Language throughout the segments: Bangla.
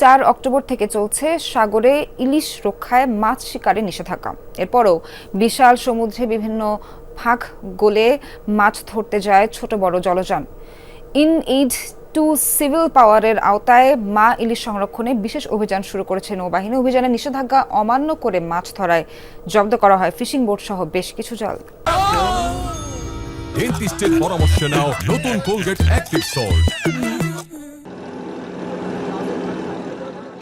চার অক্টোবর থেকে চলছে সাগরে ইলিশ রক্ষায় মাছ শিকারে নিষেধাজ্ঞা। এরপরও বিশাল সমুদ্রে বিভিন্ন ফাঁক গোলে মাছ ধরতে যায় ছোট বড় জলযান। ইন এইড টু সিভিল পাওয়ারের আওতায় মা ইলিশ সংরক্ষণে বিশেষ অভিযান শুরু করেছে নৌবাহিনী। অভিযানে নিষেধাজ্ঞা অমান্য করে মাছ ধরায় জব্দ করা হয় ফিশিং বোট সহ বেশ কিছু জাল। ডেন্টিস্টের পরামর্শ নাও নতুন কোলগেট অ্যাক্টিভ সল্ট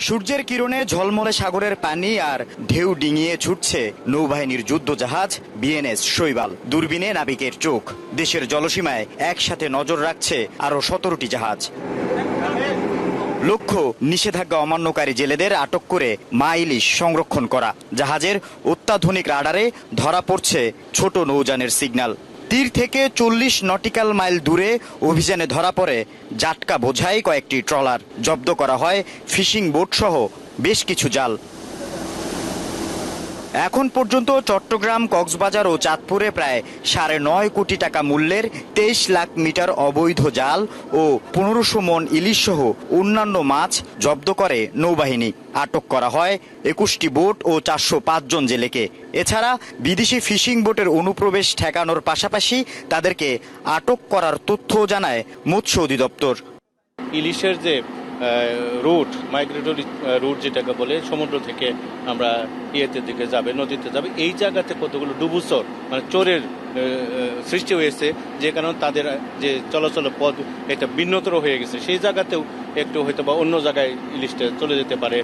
সূর্যের কিরণে ঝলমলে সাগরের পানি আর ঢেউ ডিঙিয়ে ছুটছে নৌবাহিনীর যুদ্ধ জাহাজ বিএনএস শৈবাল, দূরবীনে নাবিকের চোখ। দেশের জলসীমায় একসাথে নজর রাখছে আরও সতেরোটি জাহাজ। লক্ষ্য, নিষেধাজ্ঞা অমান্যকারী জেলেদের আটক করে মা ইলিশ সংরক্ষণ করা। জাহাজের অত্যাধুনিক রাডারে ধরা পড়ছে ছোট নৌযানের সিগন্যাল। তীর থেকে চল্লিশ নটিক্যাল মাইল দূরে অভিযানে ধরা পড়ে। জাটকা বোঝাই কয়েকটি ট্রলার। জব্দ করা হয় ফিশিং বোট সহ বেশ কিছু জাল। এখন পর্যন্ত চট্টগ্রাম, কক্সবাজার ও চাঁদপুরে প্রায় সাড়ে নয় কোটি টাকা মূল্যের তেইশ লাখ মিটার অবৈধ জাল ও পনেরোশো মন ইলিশ সহ অন্যান্য মাছ জব্দ করে নৌবাহিনী। আটক করা হয় একুশটি বোট ও চারশো জন জেলেকে। এছাড়া বিদেশি ফিশিং বোটের অনুপ্রবেশ ঠেকানোর পাশাপাশি তাদেরকে আটক করার তথ্য জানায় মৎস্য অধিদপ্তর। ইলিশের যে রুট মাইগ্রেটরি রুট যেটাকে বলে, সমুদ্র থেকে আমরা ইয়েতে দিকে যাবে, নদীতে যাবে। এই জায়গাতে কতগুলো ডুবুচর মানে চোরের সৃষ্টি হয়েছে, যে কারণে তাদের যে চলাচল পথ এটা ভিন্নতর হয়ে গেছে। সেই জায়গাতেও একটু হয়তো বা অন্য জায়গায় ইলিশটা চলে যেতে পারে।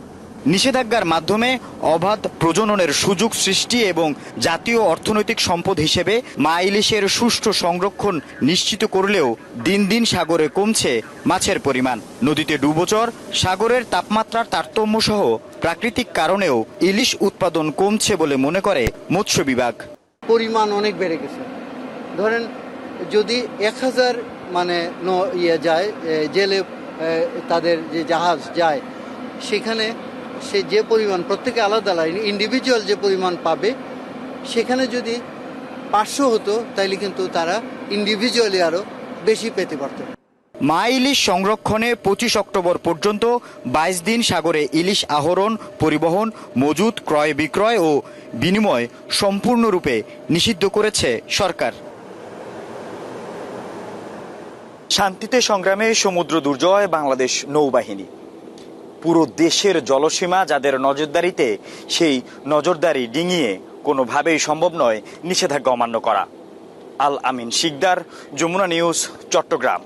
নিষেধাজ্ঞার মাধ্যমে অবাধ প্রজননের সুযোগ সৃষ্টি এবং জাতীয় অর্থনৈতিক সম্পদ হিসেবে মা ইলিশের সুষ্ঠু সংরক্ষণ নিশ্চিত করলেও দিন দিন সাগরে কমছে মাছের পরিমাণ। নদীতে ডুবোচর, সাগরের তাপমাত্রার তারতম্য সহ প্রাকৃতিক কারণেও ইলিশ উৎপাদন কমছে বলে মনে করে মৎস্য বিভাগ। পরিমাণ অনেক বেড়ে গেছে। ধরেন যদি এক হাজার মানে ইয়ে যায় জেলে তাদের যে জাহাজ যায়, সেখানে সে যে পরিমাণ প্রত্যেকে আলাদা আলাদা ইন্ডিভিজুয়াল যে পরিমাণ পাবে সেখানে যদি পাঁচশো হতো তাইলে কিন্তু তারা ইন্ডিভিজুয়ালি আরও বেশি পেতে পারতো। মা ইলিশ সংরক্ষণে পঁচিশ অক্টোবর পর্যন্ত বাইশ দিন সাগরে ইলিশ আহরণ পরিবহন মজুত ক্রয় বিক্রয় ও বিনিময় সম্পূর্ণরূপে নিষিদ্ধ করেছে সরকার। শান্তিতে সংগ্রামে সমুদ্র দুর্জয় বাংলাদেশ নৌবাহিনী। পুরো দেশের জলসীমা যাদের নজরদারিতে, সেই নজরদারি ডিঙিয়ে কোনোভাবেই সম্ভব নয় নিষেধাজ্ঞা অমান্য করা। আল আমিন শিকদার, যমুনা নিউজ, চট্টগ্রাম।